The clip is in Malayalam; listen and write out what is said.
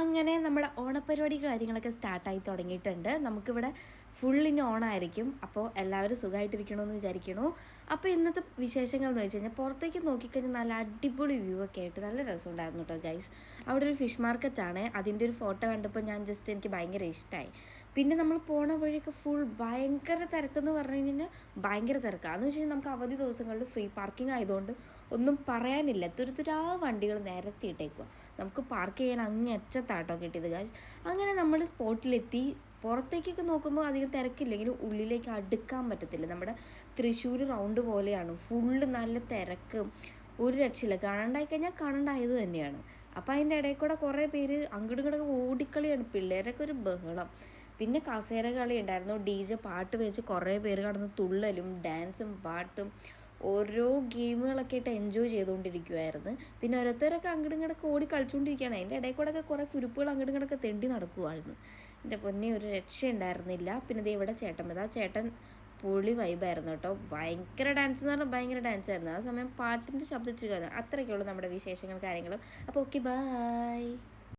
അങ്ങനെ നമ്മുടെ ഓണപ്പരിപാടി കാര്യങ്ങളൊക്കെ സ്റ്റാർട്ടായി തുടങ്ങിയിട്ടുണ്ട്. നമുക്കിവിടെ ഫുള്ളിന് ഓണായിരിക്കും. അപ്പോൾ എല്ലാവരും സുഖമായിട്ടിരിക്കണമെന്ന് വിചാരിക്കണു. അപ്പോൾ ഇന്നത്തെ വിശേഷങ്ങൾ എന്ന് വെച്ച് കഴിഞ്ഞാൽ പുറത്തേക്ക് നോക്കിക്കഴിഞ്ഞാൽ നല്ല അടിപൊളി വ്യൂ ഒക്കെ ആയിട്ട് നല്ല രസമുണ്ടായിരുന്നു കേട്ടോ ഗൈസ് അവിടെ ഒരു ഫിഷ് മാർക്കറ്റാണ് അതിന്റെ ഒരു ഫോട്ടോ കണ്ടപ്പോൾ ഞാൻ ജസ്റ്റ് എനിക്ക് ഭയങ്കര ഇഷ്ടമായി പിന്നെ നമ്മൾ പോണ വഴിയൊക്കെ ഫുൾ ഭയങ്കര തിരക്കെന്ന് പറഞ്ഞു കഴിഞ്ഞാൽ ഭയങ്കര തിരക്കാണ് എന്ന് വെച്ച് കഴിഞ്ഞാൽ നമുക്ക് അവധി ദിവസങ്ങളിൽ ഫ്രീ പാർക്കിംഗ് ആയതുകൊണ്ട് ഒന്നും പറയാനില്ല. തുരുത്തുരാ വണ്ടികൾ നിരത്തിയിട്ടേക്കുക നമുക്ക് പാർക്ക് ചെയ്യാൻ അങ്ങറ്റത്താട്ടോ കിട്ടിയത് ഗാസ് അങ്ങനെ നമ്മൾ സ്പോട്ടിലെത്തി. പുറത്തേക്കൊക്കെ നോക്കുമ്പോൾ അധികം തിരക്കില്ലെങ്കിലും ഉള്ളിലേക്ക് അടുക്കാൻ പറ്റത്തില്ല. നമ്മുടെ തൃശ്ശൂർ റൗണ്ട് പോലെയാണ്. ഫുള്ള് നല്ല തിരക്ക്. ഒരു രക്ഷയില്ല. കാണണ്ടായി കഴിഞ്ഞാൽ കാണണ്ടായത് തന്നെയാണ്. അപ്പോൾ അതിന്റെ ഇടയിൽ കൂടെ കുറേ പേര് അങ്ങോട്ടും ഇങ്ങോട്ടൊക്കെ ഓടിക്കളിയാണ്. പിള്ളേരൊക്കെ ഒരു ബഹളം. പിന്നെ കസേര കളി ഉണ്ടായിരുന്നു. ഡി ജെ പാട്ട് വെച്ച് കുറേ പേര് കടന്ന് തുള്ളലും ഡാൻസും പാട്ടും ഓരോ ഗെയിമുകളൊക്കെ ആയിട്ട് എൻജോയ് ചെയ്തുകൊണ്ടിരിക്കുവായിരുന്നു. പിന്നെ ഓരോരുത്തരൊക്കെ അങ്ങോട്ടും ഇങ്ങോട്ടൊക്കെ ഓടി കളിച്ചുകൊണ്ടിരിക്കുകയാണ് അതിന്റെ ഇടയിൽ കൂടെ ഒക്കെ കുറേ കുരുപ്പുകൾ അങ്ങോട്ടും ഇങ്ങോട്ടൊക്കെ തെണ്ടി നടക്കുമായിരുന്നു എന്റെ പൊന്നെ ഒരു രക്ഷ ഉണ്ടായിരുന്നില്ല പിന്നെ ദേ ഇവിടെ ചേട്ടൻ ആ ചേട്ടൻ പൊളി വൈബായിരുന്നു കേട്ടോ. ഭയങ്കര ഡാൻസ് എന്ന് പറഞ്ഞാൽ ഭയങ്കര ഡാൻസ് ആയിരുന്നു. ആ സമയം പാട്ടിന്റെ ശബ്ദിച്ചിരിക്കുന്നത് അത്രയൊക്കെയുള്ളൂ നമ്മുടെ വിശേഷങ്ങൾ കാര്യങ്ങളും. അപ്പോൾ ഓക്കെ ബായ്